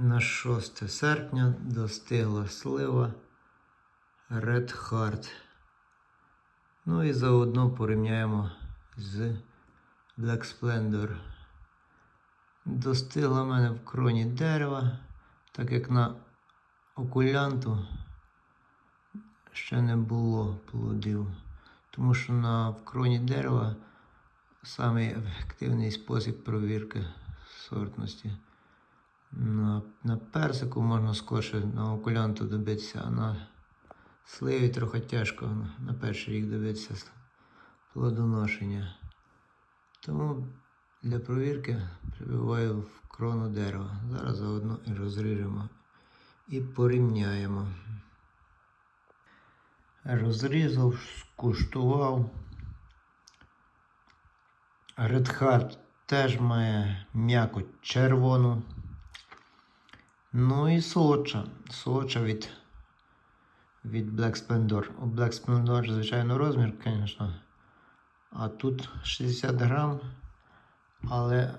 На 6 серпня достигла слива Red Heart. Ну і заодно порівняємо з Black Splendor. Достигла мене в кроні дерева, так як на окулянту ще не було плодів. Тому що на в кроні дерева самий ефективний спосіб провірки сортності. На, на персику можна скорше на окулянту добитися, а на сливі трохи тяжко на, перший рік добитися плодоношення. Тому для провірки прибиваю в крону дерева. Зараз заодно і розріжемо і порівняємо. Розрізав, скуштував. Heart теж має м'якоть червону. Ну і солодша. Солодша від, від Black Splendor. У Black Splendor, звичайно, розмір, звісно. А тут 60 грам, але,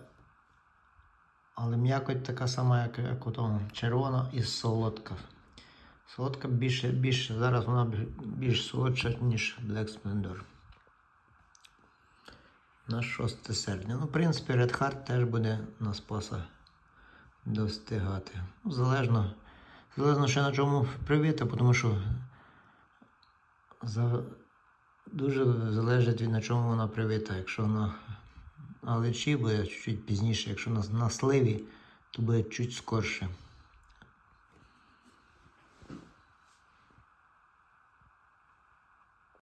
але м'якоть така сама, як, як у тому. Червона і солодка. Солодка більше, більше. Зараз вона більш солодша, ніж Black Splendor. На 6 серпня. Ну, в принципі, Red Heart теж буде на спаса достигати. Ну, залежно, залежно ще на чому привіти, тому що за, дуже залежить від на чому вона привита. Якщо на алечі буде чуть пізніше, якщо на, на сливі, то буде чуть скорше.